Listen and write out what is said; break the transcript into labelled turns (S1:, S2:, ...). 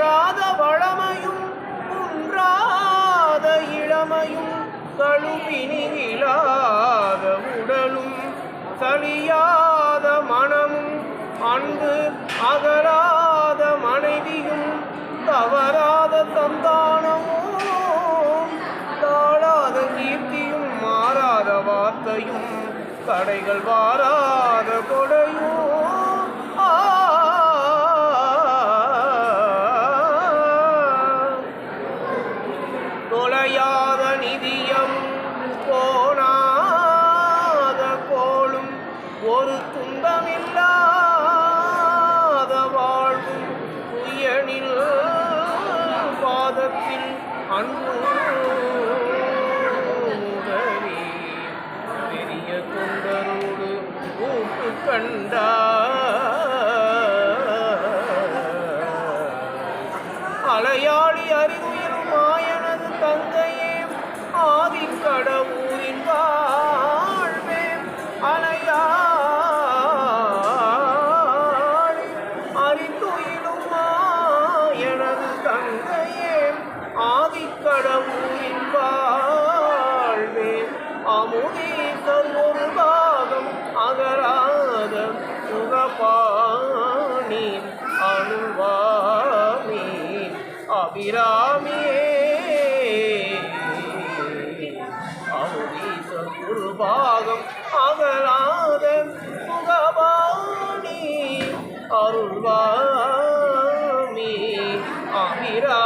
S1: குன்றாத வளமையும் குன்றாத இளமையும் கழுவினிலாத உடலும் சலியாத மனமும் அன்பு அகலாத மனைவியும் தவறாத சந்தானமும் தாழாத கீர்த்தியும் மாறாத வார்த்தையும் கடைகள் வாராத கொடை தொலையாத நிதியம் போனாத கோளும் ஒரு துன்பமில்லாத வாழ்வும் உயனில் பாதத்தில் அன்பு உதவி பெரிய தொண்டரோடு கூட்டு கண்டார். அலையாளி அறிவு கங்கையே ஆதி கடவுளின் வாழ்வே அலையாளி எனது கங்கையே ஆதி கடவுளின் வாழ்வே. அமுதே ஒரு பாகம் அகராத சுகபாணி அணுவாமி. அபிராமியே பாகம் அகலாத முகவாணி அருள்வாமி அமிரா